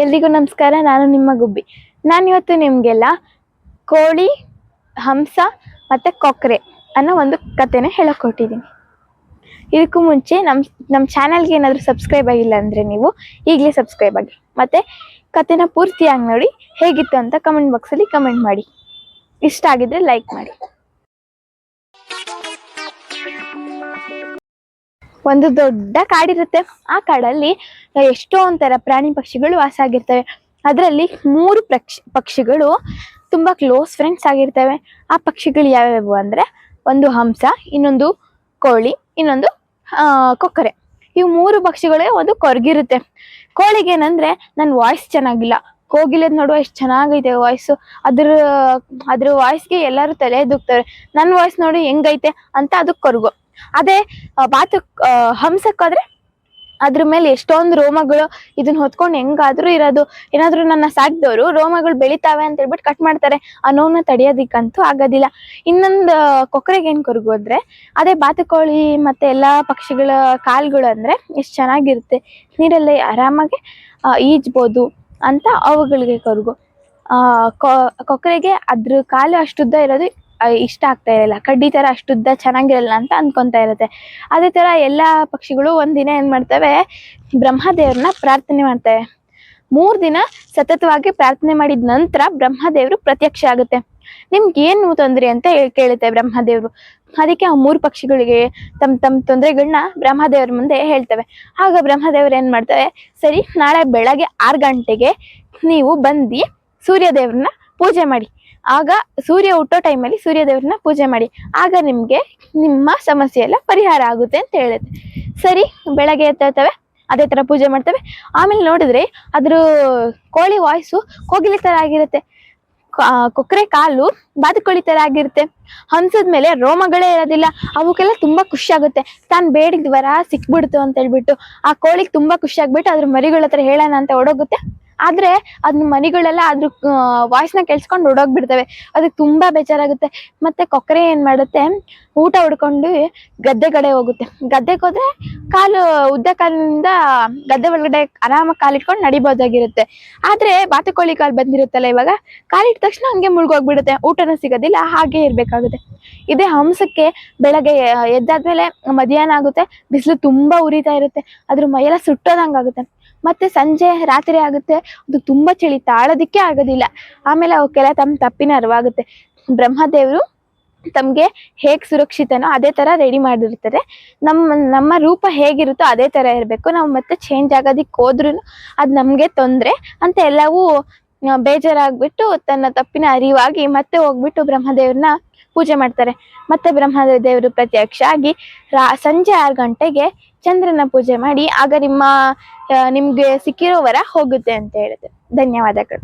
ಎಲ್ರಿಗೂ ನಮಸ್ಕಾರ, ನಾನು ನಿಮ್ಮ ಗುಬ್ಬಿ. ನಾನಿವತ್ತು ನಿಮಗೆಲ್ಲ ಕೋಳಿ, ಹಂಸ ಮತ್ತು ಕೊಕ್ರೆ ಅನ್ನೋ ಒಂದು ಕಥೆನ ಹೇಳಕೊಟ್ಟಿದ್ದೀನಿ. ಇದಕ್ಕೂ ಮುಂಚೆ ನಮ್ಮ ನಮ್ಮ ಚಾನಲ್ಗೆ ಏನಾದರೂ ಸಬ್ಸ್ಕ್ರೈಬ್ ಆಗಿಲ್ಲ ಅಂದರೆ ನೀವು ಈಗಲೇ ಸಬ್ಸ್ಕ್ರೈಬ್ ಆಗಿ. ಮತ್ತು ಕಥೆನ ಪೂರ್ತಿಯಾಗಿ ನೋಡಿ ಹೇಗಿತ್ತು ಅಂತ ಕಮೆಂಟ್ ಬಾಕ್ಸಲ್ಲಿ ಕಮೆಂಟ್ ಮಾಡಿ. ಇಷ್ಟ ಆಗಿದ್ದರೆ ಲೈಕ್ ಮಾಡಿ. ಒಂದು ದೊಡ್ಡ ಕಾಡಿರುತ್ತೆ. ಆ ಕಾಡಲ್ಲಿ ಎಷ್ಟೋ ಒಂಥರ ಪ್ರಾಣಿ ಪಕ್ಷಿಗಳು ವಾಸ ಆಗಿರ್ತವೆ. ಅದರಲ್ಲಿ ಮೂರು ಪಕ್ಷಿ ಪಕ್ಷಿಗಳು ತುಂಬ ಕ್ಲೋಸ್ ಫ್ರೆಂಡ್ಸ್ ಆಗಿರ್ತವೆ. ಆ ಪಕ್ಷಿಗಳು ಯಾವ್ಯಾವು ಅಂದ್ರೆ ಒಂದು ಹಂಸ, ಇನ್ನೊಂದು ಕೋಳಿ, ಇನ್ನೊಂದು ಕೊಕ್ಕರೆ. ಇವು ಮೂರು ಪಕ್ಷಿಗಳೇ ಒಂದು ಕೊರಗಿರುತ್ತೆ. ಕೋಳಿಗೆ ಏನಂದ್ರೆ ನನ್ನ ವಾಯ್ಸ್ ಚೆನ್ನಾಗಿಲ್ಲ. ಕೋಗಿಲೆದ್ ನೋಡುವ ಎಷ್ಟು ಚೆನ್ನಾಗೈತೆ ವಾಯ್ಸು ಅದ್ರ ಅದ್ರ ವಾಯ್ಸ್ಗೆ ಎಲ್ಲರೂ ತಲೆ ದುಕ್ತಾರೆ. ನನ್ನ ವಾಯ್ಸ್ ನೋಡಿ ಹೆಂಗೈತೆ ಅಂತ ಅದಕ್ಕೆ ಕೊರಗು. ಅದೇ ಬಾತು ಹಂಸಕ್ಕಾದ್ರೆ ಅದ್ರ ಮೇಲೆ ಎಷ್ಟೊಂದು ರೋಮಗಳು ಇದನ್ನ ಹೊತ್ಕೊಂಡು ಹೆಂಗಾದ್ರೂ ಇರೋದು. ಏನಾದ್ರೂ ನನ್ನ ಸಾಕಿದವರು ರೋಮಗಳು ಬೆಳಿತಾವೆ ಅಂತ ಹೇಳ್ಬಿಟ್ಟು ಕಟ್ ಮಾಡ್ತಾರೆ. ಆ ನೋವನ್ನ ತಡೆಯೋದಿಕ್ಕಂತೂ ಆಗೋದಿಲ್ಲ. ಇನ್ನೊಂದು ಕೊಕ್ಕರೆಗೆ ಏನ್ ಕೊರಗೋದ್ರೆ ಅದೇ ಬಾತುಕೋಳಿ ಮತ್ತೆ ಎಲ್ಲಾ ಪಕ್ಷಿಗಳ ಕಾಲುಗಳು ಅಂದ್ರೆ ಎಷ್ಟು ಚೆನ್ನಾಗಿರುತ್ತೆ. ನೀರಲ್ಲಿ ಆರಾಮಾಗಿ ಈಜ್ಬೋದು. ಅಂತ ಅವುಗಳಿಗೆ ಕೊರಗು. ಕೊಕ್ಕರೆಗೆ ಅದ್ರ ಕಾಲು ಅಷ್ಟುದ್ದ ಇರೋದು ಇಷ್ಟ ಆಗ್ತಾ ಇರಲ್ಲ. ಕಡ್ಡಿ ತರ ಅಷ್ಟುದ್ದ ಚೆನ್ನಾಗಿರಲ್ಲ ಅಂತ ಅನ್ಕೊಂತಾ ಇರುತ್ತೆ. ಅದೇ ತರ ಎಲ್ಲಾ ಪಕ್ಷಿಗಳು ಒಂದಿನ ಏನು ಮಾಡ್ತವೆ, ಬ್ರಹ್ಮದೇವ್ರನ್ನ ಪ್ರಾರ್ಥನೆ ಮಾಡ್ತವೆ. ಮೂರು ದಿನ ಸತತವಾಗಿ ಪ್ರಾರ್ಥನೆ ಮಾಡಿದ ನಂತರ ಬ್ರಹ್ಮದೇವರು ಪ್ರತ್ಯಕ್ಷ ಆಗುತ್ತೆ. ನಿಮ್ಗೆ ಏನು ತೊಂದರೆ ಅಂತ ಕೇಳುತ್ತೆ ಬ್ರಹ್ಮದೇವ್ರು? ಅದಕ್ಕೆ ಆ ಮೂರು ಪಕ್ಷಿಗಳಿಗೆ ತಮ್ಮ ತಮ್ಮ ತೊಂದರೆಗಳನ್ನ ಬ್ರಹ್ಮದೇವ್ರ ಮುಂದೆ ಹೇಳ್ತವೆ. ಆಗ ಬ್ರಹ್ಮದೇವ್ರು ಏನ್ ಮಾಡ್ತವೆ ಸರಿ, ನಾಳೆ ಬೆಳಗ್ಗೆ ಆರು ಗಂಟೆಗೆ ನೀವು ಬಂದು ಸೂರ್ಯದೇವ್ರನ್ನ ಪೂಜೆ ಮಾಡಿ. ಆಗ ಸೂರ್ಯ ಹುಟ್ಟೋ ಟೈಮಲ್ಲಿ ಸೂರ್ಯದೇವ್ರನ್ನ ಪೂಜೆ ಮಾಡಿ. ಆಗ ನಿಮಗೆ ನಿಮ್ಮ ಸಮಸ್ಯೆ ಎಲ್ಲ ಪರಿಹಾರ ಆಗುತ್ತೆ ಅಂತ ಹೇಳುತ್ತೆ. ಸರಿ, ಬೆಳಗ್ಗೆ ಎತ್ತವೆ ಅದೇ ತರ ಪೂಜೆ ಮಾಡ್ತವೆ. ಆಮೇಲೆ ನೋಡಿದ್ರೆ ಅದ್ರ ಕೋಳಿ ವಾಯ್ಸು ಕೋಗಿಲೆ ತರ ಆಗಿರುತ್ತೆ. ಕೊಕ್ಕರೆ ಕಾಲು ಬಾತುಕೋಳಿ ತರ ಆಗಿರುತ್ತೆ ಹಂಸದ ಮೇಲೆ ರೋಮಗಳೇ ಇರೋದಿಲ್ಲ. ಅವಕ್ಕೆಲ್ಲ ತುಂಬಾ ಖುಷಿ ಆಗುತ್ತೆ ತಾನು ಬೇಡಿದ ವರ ಸಿಕ್ಬಿಡ್ತು ಅಂತ ಹೇಳ್ಬಿಟ್ಟು, ಆ ಕೋಳಿಗೆ ತುಂಬಾ ಖುಷಿ ಆಗ್ಬಿಟ್ಟು ಅದ್ರ ಮರಿಗಳ ಹತ್ರ ಹೇಳೋಣ ಅಂತ ಓಡೋಗುತ್ತೆ. ಆದ್ರೆ ಅದ್ನ ಮರಿಗಳೆಲ್ಲ ಅದ್ರ ವಾಯ್ಸ್ನ ಕೇಳಿಸ್ಕೊಂಡು ಓಡೋಗ್ಬಿಡ್ತವೆ. ಅದಕ್ಕೆ ತುಂಬಾ ಬೇಜಾರಾಗುತ್ತೆ. ಮತ್ತೆ ಕೊಕ್ಕರೆ ಏನ್ ಮಾಡುತ್ತೆ? ಊಟ ಹುಡ್ಕೊಂಡು ಗದ್ದೆ ಕಡೆ ಹೋಗುತ್ತೆ. ಗದ್ದೆಗೆ ಹೋದ್ರೆ ಕಾಲು, ಉದ್ದ ಕಾಲಿನಿಂದ ಗದ್ದೆ ಒಳಗಡೆ ಆರಾಮಾಗಿ ಕಾಲಿಟ್ಕೊಂಡು ನಡಿಬೋದಾಗಿರುತ್ತೆ ಆದ್ರೆ ಬಾತುಕೋಳಿ ಕಾಲು ಬಂದಿರುತ್ತಲ್ಲ ಇವಾಗ ಕಾಲಿಟ್ಟ ತಕ್ಷಣ ಹಂಗೆ ಮುಳುಗೋಗ್ಬಿಡುತ್ತೆ. ಊಟನೂ ಸಿಗೋದಿಲ್ಲ, ಹಾಗೆ ಇರ್ಬೇಕಾಗುತ್ತೆ. ಇದೇ ಹಂಸಕ್ಕೆ ಬೆಳಗ್ಗೆ ಎದ್ದಾದ್ಮೇಲೆ ಮಧ್ಯಾಹ್ನ ಆಗುತ್ತೆ. ಬಿಸಿಲು ತುಂಬಾ ಉರಿತಾ ಇರುತ್ತೆ. ಅದ್ರ ಮೈಯೆಲ್ಲ ಸುಟ್ಟೋದಂಗಾಗುತ್ತೆ ಮತ್ತೆ ಸಂಜೆ, ರಾತ್ರಿ ಆಗುತ್ತೆ. ಅದು ತುಂಬಾ ಚಳಿ, ತಾಳೋದಿಕ್ಕೆ ಆಗೋದಿಲ್ಲ. ಆಮೇಲೆ ಅವಕ್ಕೆಲ್ಲ ತಮ್ಮ ತಪ್ಪಿನ ಅರಿವಾಗುತ್ತೆ. ಬ್ರಹ್ಮದೇವರು ತಮ್ಗೆ ಹೇಗ್ ಸುರಕ್ಷಿತನೋ ಅದೇ ತರ ರೆಡಿ ಮಾಡಿರ್ತಾರೆ ನಮ್ಮ ನಮ್ಮ ರೂಪ ಹೇಗಿರುತ್ತೋ ಅದೇ ತರ ಇರಬೇಕು. ನಾವು ಮತ್ತೆ ಚೇಂಜ್ ಆಗೋದಿಕ್ ಹೋದ್ರು ಅದ್ ನಮ್ಗೆ ತೊಂದ್ರೆ. ಅಂತ ಎಲ್ಲವೂ ಬೇಜಾರಾಗ್ಬಿಟ್ಟು ತನ್ನ ತಪ್ಪಿನ ಅರಿವಾಗಿ ಮತ್ತೆ ಹೋಗ್ಬಿಟ್ಟು ಬ್ರಹ್ಮದೇವ್ರನ್ನ ಪೂಜೆ ಮಾಡ್ತಾರೆ. ಮತ್ತೆ ಬ್ರಹ್ಮದೇವರು ಪ್ರತ್ಯಕ್ಷ ಆಗಿ ರಾ, ಸಂಜೆ ಆರು ಗಂಟೆಗೆ ಚಂದ್ರನ ಪೂಜೆ ಮಾಡಿ, ಆಗ ನಿಮ್ಮ ನಿಮ್ಗೆ ಸಿಕ್ಕಿರೋ ವರ ಹೋಗುತ್ತೆ ಅಂತ ಹೇಳುತ್ತೆ ಧನ್ಯವಾದಗಳು.